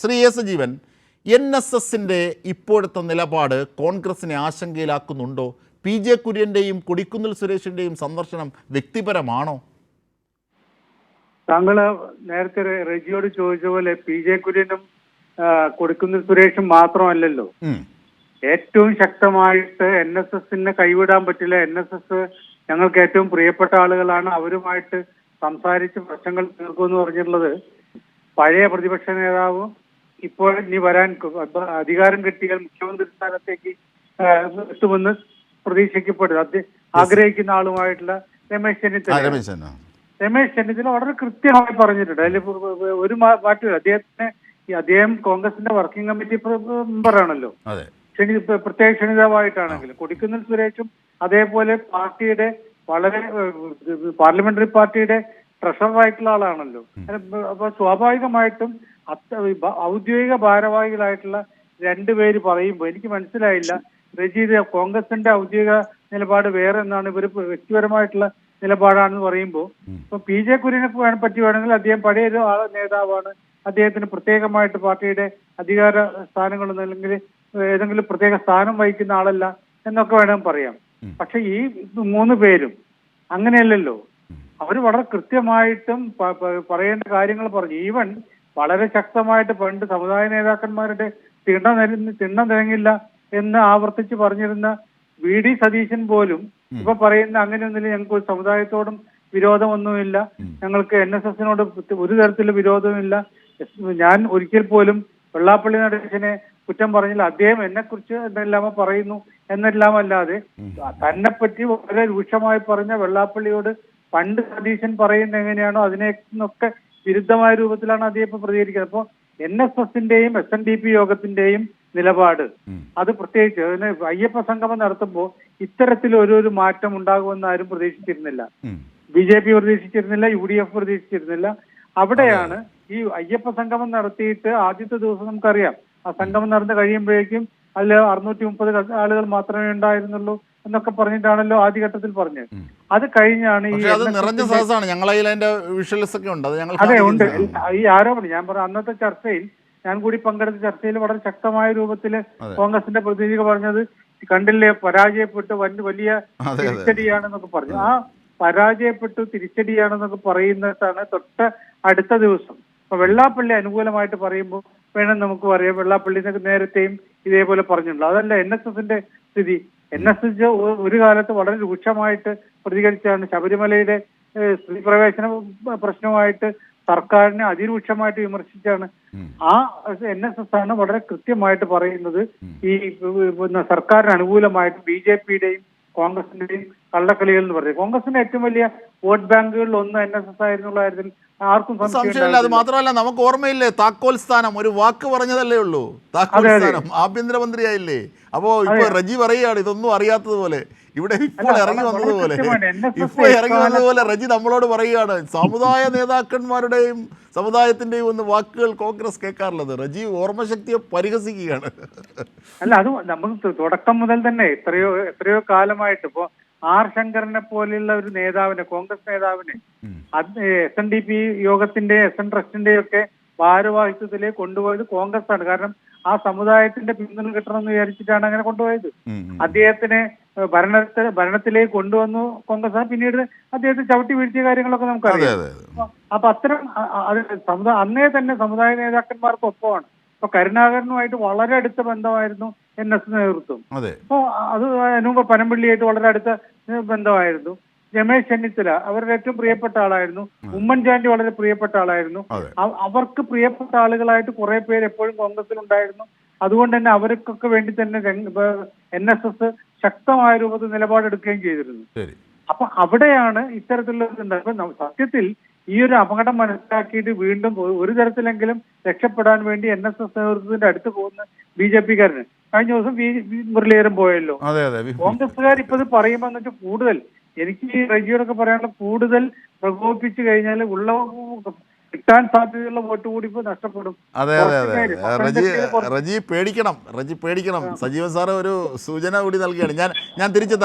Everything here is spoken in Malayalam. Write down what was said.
Shri S Jeevan N S എസിന്റെ ഇപ്പോഴത്തെ നിലപാട് കോൺഗ്രസിനെ ആശങ്കയിലാക്കുന്നുണ്ടോ? പി ജെ കുര്യന്റെയും കൊടിക്കുന്നിൽ സുരേഷിന്റെയും സന്ദർശനം വ്യക്തിപരമാണോ? താങ്കൾ നേരത്തെ റെജിയോട് ചോദിച്ച പോലെ പി ജെ കുര്യനും കൊടുക്കുന്ന സുരേഷും മാത്രമല്ലല്ലോ. ഏറ്റവും ശക്തമായിട്ട് എൻ എസ് എസിനെ കൈവിടാൻ പറ്റില്ല. എൻ എസ് എസ് ഞങ്ങൾക്ക് ഏറ്റവും പ്രിയപ്പെട്ട ആളുകളാണ്. അവരുമായിട്ട് സംസാരിച്ച് പ്രശ്നങ്ങൾ തീർക്കുമെന്ന് പറഞ്ഞിട്ടുള്ളത് പഴയ പ്രതിപക്ഷ നേതാവും ഇപ്പോൾ ഇനി വരാൻ അധികാരം കിട്ടിയാൽ മുഖ്യമന്ത്രി സ്ഥാനത്തേക്ക് എത്തുമെന്ന് പ്രതീക്ഷിക്കപ്പെടും ആഗ്രഹിക്കുന്ന ആളുമായിട്ടുള്ള രമേശ് ചെന്നിത്തല. രമേശ്. ചെന്നിത്തല. വളരെ കൃത്യമായി പറഞ്ഞിട്ടുണ്ട്. അതിൽ ഒരു മാറ്റമില്ല അദ്ദേഹത്തിന് ഈ അദ്ദേഹം കോൺഗ്രസിന്റെ വർക്കിംഗ് കമ്മിറ്റി മെമ്പറാണല്ലോ ക്ഷണി പ്രത്യേക ക്ഷണിതാവായിട്ടാണെങ്കിലും. കൊടിക്കുന്നിൽ സുരേഷും അതേപോലെ പാർട്ടിയുടെ വളരെ പാർലമെന്ററി പാർട്ടിയുടെ ട്രഷററായിട്ടുള്ള ആളാണല്ലോ. അപ്പൊ സ്വാഭാവികമായിട്ടും ബ- ഔദ്യോഗിക ഭാരവാഹികളായിട്ടുള്ള രണ്ടുപേര് പറയുമ്പോൾ എനിക്ക് മനസ്സിലായില്ല. റജീദ് കോൺഗ്രസിന്റെ ഔദ്യോഗിക നിലപാട് വേറെ എന്നാണ് ഇവർ വ്യക്തിപരമായിട്ടുള്ള നിലപാടാണെന്ന് പറയുമ്പോൾ ഇപ്പൊ പി ജെ കുര്യനെ പറ്റി വേണമെങ്കിൽ അദ്ദേഹം പഴയ ഒരു ആൾ നേതാവാണ്. അദ്ദേഹത്തിന് പ്രത്യേകമായിട്ട് പാർട്ടിയുടെ അധികാര സ്ഥാനങ്ങളൊന്നും അല്ലെങ്കിൽ ഏതെങ്കിലും പ്രത്യേക സ്ഥാനം വഹിക്കുന്ന ആളല്ല എന്നൊക്കെ വേണം പറയാം പക്ഷെ ഈ മൂന്ന് പേരും അങ്ങനെയല്ലല്ലോ. അവർ വളരെ കൃത്യമായിട്ടും പറയേണ്ട കാര്യങ്ങൾ പറഞ്ഞു. ഈവൻ വളരെ ശക്തമായിട്ട് പണ്ട് സമുദായ നേതാക്കന്മാരുടെ തിണ്ണ തിണ്ണ നിരങ്ങില്ല എന്ന് ആവർത്തിച്ച് പറഞ്ഞിരുന്ന വി ഡി സതീശൻ പോലും ഇപ്പൊ പറയുന്ന അങ്ങനെയൊന്നുമില്ല ഞങ്ങൾക്ക് ഒരു സമുദായത്തോടും വിരോധമൊന്നുമില്ല ഞങ്ങൾക്ക് എൻ എസ് എസിനോട് ഒരു തരത്തിലും വിരോധമില്ല ഞാൻ ഒരിക്കൽ പോലും വെള്ളാപ്പള്ളി നടേശനെ കുറ്റം പറഞ്ഞില്ല. അദ്ദേഹം എന്നെ കുറിച്ച് എന്തെല്ലാമോ പറയുന്നു എന്നെല്ലാം അല്ലാതെ തന്നെ പറ്റി വളരെ രൂക്ഷമായി പറഞ്ഞ വെള്ളാപ്പള്ളിയോട് പണ്ട് സതീശൻ പറയുന്ന എങ്ങനെയാണോ അതിനെ അതിനൊക്കെ വിരുദ്ധമായ രൂപത്തിലാണ് അദ്ദേഹം ഇപ്പൊ പ്രതികരിക്കുന്നത്. അപ്പോ എൻ എസ് എസിന്റെയും എസ് എൻ ഡി പി യോഗത്തിന്റെയും നിലപാട് അത് പ്രത്യേകിച്ച് അതിന് അയ്യപ്പ സംഗമം നടത്തുമ്പോൾ ഇത്തരത്തിൽ ഒരു ഒരു മാറ്റം ഉണ്ടാകുമെന്ന് ആരും പ്രതീക്ഷിച്ചിരുന്നില്ല. ബി ജെ പി പ്രതീക്ഷിച്ചിരുന്നില്ല യു ഡി എഫ് പ്രതീക്ഷിച്ചിരുന്നില്ല. അവിടെയാണ് ഈ അയ്യപ്പ സംഗമം നടത്തിയിട്ട് ആദ്യത്തെ ദിവസം നമുക്കറിയാം. ആ സംഗമം നടന്നു കഴിയുമ്പോഴേക്കും അതിൽ അറുന്നൂറ്റി മുപ്പത് ആളുകൾ മാത്രമേ ഉണ്ടായിരുന്നുള്ളൂ. എന്നൊക്കെ പറഞ്ഞിട്ടാണല്ലോ ആദ്യഘട്ടത്തിൽ പറഞ്ഞത്. അത് കഴിഞ്ഞാണ് ഈ നിറഞ്ഞ ന്റെ- സദസ്സാണ്. ഞങ്ങളതിൽ അതിന്റെ വിഷ്വൽസ് ഒക്കെ ഉണ്ട്. അത് ഞങ്ങൾ ഉണ്ട്. ഈ ആരോപണം ഞാൻ പറഞ്ഞ അന്നത്തെ ചർച്ചയിൽ ഞാൻ കൂടി പങ്കെടുത്ത ചർച്ചയിൽ വളരെ ശക്തമായ രൂപത്തിൽ കോൺഗ്രസിന്റെ പ്രതിനിധികൾ പറഞ്ഞത് കണ്ടില്ലേ പരാജയപ്പെട്ട് വൻ വലിയ അതെ. തിരിച്ചടിയാണെന്നൊക്കെ പറഞ്ഞു. ആ പരാജയപ്പെട്ടു തിരിച്ചടിയാണെന്നൊക്കെ പറയുന്നതാണ് തൊട്ട അടുത്ത ദിവസം. ഇപ്പൊ വെള്ളാപ്പള്ളി അനുകൂലമായിട്ട് പറയുമ്പോൾ വേണം നമുക്ക് പറയാം. വെള്ളാപ്പള്ളി നേരത്തെയും ഇതേപോലെ പറഞ്ഞിട്ടുള്ളൂ അതല്ല എൻ എസ് എസിന്റെ സ്ഥിതി. എൻ എസ് എസ് ഒരു കാലത്ത് വളരെ രൂക്ഷമായിട്ട് പ്രതികരിച്ചാണ് ശബരിമലയുടെ സ്ത്രീ പ്രവേശന പ്രശ്നവുമായിട്ട് സർക്കാരിനെ അതിരൂക്ഷമായിട്ട് വിമർശിച്ചാണ്. ആ എൻ എസ് എസ് ആണ് വളരെ കൃത്യമായിട്ട് പറയുന്നത്. ഈ സർക്കാരിന് അനുകൂലമായിട്ട് ബി ജെ പിയുടെയും കോൺഗ്രസിന്റെയും കള്ളക്കളികൾ എന്ന് പറയുന്നത് കോൺഗ്രസിന്റെ ഏറ്റവും വലിയ വോട്ട് ബാങ്കുകളിൽ ഒന്ന് എൻ എസ് എസ് ആയിരുന്നുള്ള കാര്യത്തിൽ ആർക്കും സംശയം സംശയമില്ല. അത്. മാത്രമല്ല നമുക്ക് ഓർമ്മയില്ലേ താക്കോൽ സ്ഥാനം ഒരു വാക്ക് പറഞ്ഞതല്ലേ ഉള്ളൂ. താക്കോൽ. സ്ഥാനം ആഭ്യന്തരമന്ത്രിയായില്ലേ? അപ്പോ ഇപ്പൊ റജി പറയുകയാണ് ഇതൊന്നും അറിയാത്തതുപോലെ. ഇവിടെ ഇപ്പോൾ ഇറങ്ങി വന്നതുപോലെ. ഇപ്പോൾ ഇറങ്ങി വന്നതുപോലെ റജി നമ്മളോട് പറയുകയാണ് സമുദായ നേതാക്കന്മാരുടെയും സമുദായത്തിന്റെയും ഒന്ന് വാക്കുകൾ കോൺഗ്രസ് കേൾക്കാറുള്ളത്. റജി ഓർമ്മശക്തിയെ പരിഹസിക്കുകയാണ്. അല്ല അത് നമുക്ക് തുടക്കം മുതൽ തന്നെ എത്രയോ എത്രയോ കാലമായിട്ട് ഇപ്പോ ആർ ശങ്കറിനെ പോലെയുള്ള ഒരു നേതാവിനെ കോൺഗ്രസ് നേതാവിനെ എസ് എൻ ഡി പി യോഗത്തിന്റെ എസ് എൻ ട്രസ്റ്റിന്റെ ഒക്കെ ഭാരവാഹിത്വത്തിലേക്ക് കൊണ്ടുപോയത് കോൺഗ്രസ് ആണ് കാരണം ആ സമുദായത്തിന്റെ പിന്തുണ കിട്ടണം എന്ന് വിചാരിച്ചിട്ടാണ് അങ്ങനെ കൊണ്ടുപോയത്. അദ്ദേഹത്തിനെ ഭരണത്തെ ഭരണത്തിലേക്ക് കൊണ്ടുവന്നു കോൺഗ്രസ് ആണ്. പിന്നീട് അദ്ദേഹത്തെ ചവിട്ടി വീഴ്ത്തിയ കാര്യങ്ങളൊക്കെ നമുക്ക് നമുക്കറിയാം അപ്പൊ- അത്തരം സമുദായ അന്നേ തന്നെ സമുദായ നേതാക്കന്മാർക്കൊപ്പമാണ്. ഇപ്പൊ കരുണാകരനുമായിട്ട് വളരെ അടുത്ത ബന്ധമായിരുന്നു എൻ എസ് നേതൃത്വം. അപ്പോ അത് അതിനുമുമ്പ് പനമ്പള്ളിയായിട്ട് വളരെ അടുത്ത ബന്ധമായിരുന്നു. രമേശ് ചെന്നിത്തല അവരുടെ ഏറ്റവും പ്രിയപ്പെട്ട ആളായിരുന്നു. ഉമ്മൻചാണ്ടി വളരെ പ്രിയപ്പെട്ട ആളായിരുന്നു. അവർക്ക് പ്രിയപ്പെട്ട ആളുകളായിട്ട് കുറെ പേര് എപ്പോഴും കോൺഗ്രസിൽ ഉണ്ടായിരുന്നു അതുകൊണ്ട് തന്നെ അവർക്കൊക്കെ വേണ്ടി തന്നെ എൻ എസ് എസ് ശക്തമായ രൂപത്തിൽ നിലപാടെടുക്കുകയും ചെയ്തിരുന്നു. അപ്പൊ അവിടെയാണ് ഇത്തരത്തിലുള്ള സത്യത്തിൽ ഈ ഒരു അപകടം മനസ്സിലാക്കിയിട്ട് വീണ്ടും ഒരു തരത്തിലെങ്കിലും രക്ഷപ്പെടാൻ വേണ്ടി എൻ എസ് എസ് നേതൃത്വത്തിന്റെ അടുത്ത് പോകുന്ന ബി ജെ പിക്കാരന്. കഴിഞ്ഞ ദിവസം മുരളീധരൻ പോയല്ലോ. കോൺഗ്രസ്സുകാർ ഇപ്പൊ ഇത് പറയുമ്പോൾ എന്ന് വെച്ചാൽ കൂടുതൽ. എനിക്ക് ഈ റജിയോടൊക്കെ പറയാനുള്ള കൂടുതൽ പ്രകോപിപ്പിച്ചു കഴിഞ്ഞാൽ ഉള്ള കിട്ടാൻ സാധ്യതയുള്ള വോട്ട് കൂടി ഇപ്പൊ നഷ്ടപ്പെടും. അതെ അതെ അതെ. റജി റജി പേടിക്കണം. റജി പേടിക്കണം. സജീവൻ സാറ് ഒരു സൂചന കൂടി നൽകിയാണ് ഞാൻ ഞാൻ തിരിച്ച്